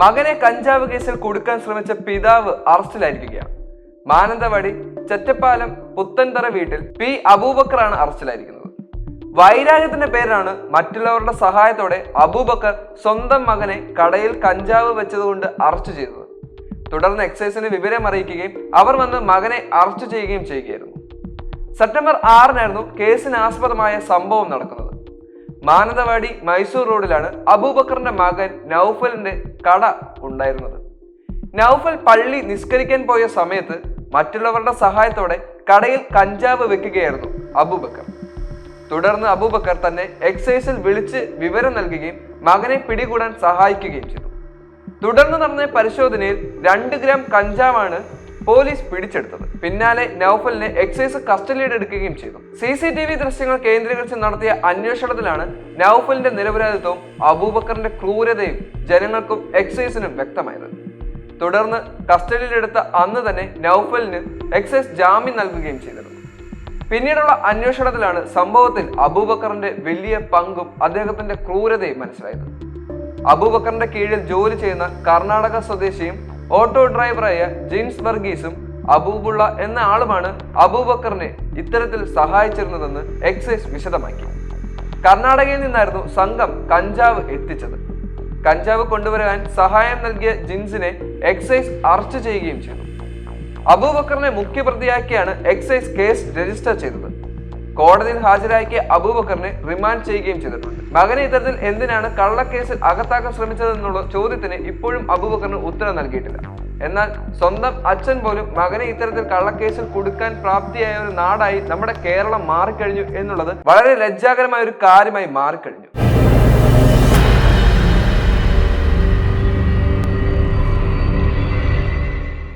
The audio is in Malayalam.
മകനെ കഞ്ചാവ് കേസിൽ കൊടുക്കാൻ ശ്രമിച്ച പിതാവ് അറസ്റ്റിലായിരിക്കുകയാണ്. മാനന്തവാടി ചെറ്റപ്പാലം പുത്തൻതറ വീട്ടിൽ പി അബൂബക്കറാണ് അറസ്റ്റിലായിരിക്കുന്നത്. വൈരാഗ്യത്തിന്റെ പേരിലാണ് മറ്റുള്ളവരുടെ സഹായത്തോടെ അബൂബക്കർ സ്വന്തം മകനെ കടയിൽ കഞ്ചാവ് വെച്ചതുകൊണ്ട് അറസ്റ്റ് ചെയ്തത്. തുടർന്ന് എക്സൈസിന് വിവരം അറിയിക്കുകയും അവർ വന്ന് മകനെ അറസ്റ്റ് ചെയ്യുകയും ചെയ്യുകയായിരുന്നു. സെപ്റ്റംബർ ആറിനായിരുന്നു കേസിന് ആസ്പദമായ സംഭവം നടക്കുന്നത്. മാനന്തവാടി മൈസൂർ റോഡിലാണ് അബൂബക്കറിന്റെ മകൻ നൌഫലിന്റെ കട ഉണ്ടായിരുന്നത്. നൌഫൽ പള്ളി നിസ്കരിക്കാൻ പോയ സമയത്ത് മറ്റുള്ളവരുടെ സഹായത്തോടെ കടയിൽ കഞ്ചാവ് വെക്കുകയായിരുന്നു അബൂബക്കർ. തുടർന്ന് അബൂബക്കർ തന്നെ എക്സൈസിൽ വിളിച്ച് വിവരം നൽകുകയും മകനെ പിടികൂടാൻ സഹായിക്കുകയും ചെയ്തു. തുടർന്ന് നടന്ന പരിശോധനയിൽ രണ്ട് ഗ്രാം കഞ്ചാവാണ് പോലീസ് പിടിച്ചെടുത്തത്. പിന്നാലെ നൌഫലിനെ എക്സൈസ് കസ്റ്റഡിയിൽ എടുക്കുകയും ചെയ്തു. സി സി ടി വി ദൃശ്യങ്ങൾ കേന്ദ്രീകരിച്ച് നടത്തിയ അന്വേഷണത്തിലാണ് നൌഫലിന്റെ നിരപരാധിത്വവും അബൂബക്കറിന്റെ ക്രൂരതയും ജനങ്ങൾക്കും എക്സൈസിനും വ്യക്തമായത്. തുടർന്ന് കസ്റ്റഡിയിലെടുത്ത അന്ന് തന്നെ നൌഫലിന് എക്സൈസ് ജാമ്യം നൽകുകയും ചെയ്തിരുന്നു. പിന്നീടുള്ള അന്വേഷണത്തിലാണ് സംഭവത്തിൽ അബൂബക്കറിന്റെ വലിയ പങ്കും അദ്ദേഹത്തിന്റെ ക്രൂരതയും മനസ്സിലായത്. അബൂബക്കറിന്റെ കീഴിൽ ജോലി ചെയ്യുന്ന കർണാടക സ്വദേശിയും ഓട്ടോ ഡ്രൈവറായ ജിൻസ് വർഗീസും അബൂബുള്ള എന്ന ആളുമാണ് അബൂബക്കറിനെ ഇത്തരത്തിൽ സഹായിച്ചിരുന്നതെന്ന് എക്സൈസ് വിശദമാക്കി. കർണാടകയിൽ നിന്നായിരുന്നു സംഘം കഞ്ചാവ് എത്തിച്ചത്. കഞ്ചാവ് കൊണ്ടുവരാൻ സഹായം നൽകിയ ജിൻസിനെ എക്സൈസ് അറസ്റ്റ് ചെയ്യുകയും ചെയ്തു. അബൂബക്കറിനെ മുഖ്യപ്രതിയാക്കിയാണ് എക്സൈസ് കേസ് രജിസ്റ്റർ ചെയ്തത്. കോടതിയിൽ ഹാജരാക്കിയ അബൂബക്കറിനെ റിമാൻഡ് ചെയ്യുകയും ചെയ്തിട്ടുണ്ട്. മകനെ ഇത്തരത്തിൽ എന്തിനാണ് കള്ളക്കേസിൽ അകത്താക്കാൻ ശ്രമിച്ചതെന്നുള്ള ചോദ്യത്തിന് ഇപ്പോഴും അബൂബക്കറിന് ഉത്തരം നൽകിയിട്ടില്ല. എന്നാൽ സ്വന്തം അച്ഛൻ പോലും മകനെ ഇത്തരത്തിൽ കള്ളക്കേസിൽ കൊടുക്കാൻ പ്രാപ്തിയായ ഒരു നാടായി നമ്മുടെ കേരളം മാറിക്കഴിഞ്ഞു എന്നുള്ളത് വളരെ ലജ്ജാകരമായ ഒരു കാര്യമായി മാറിക്കഴിഞ്ഞു.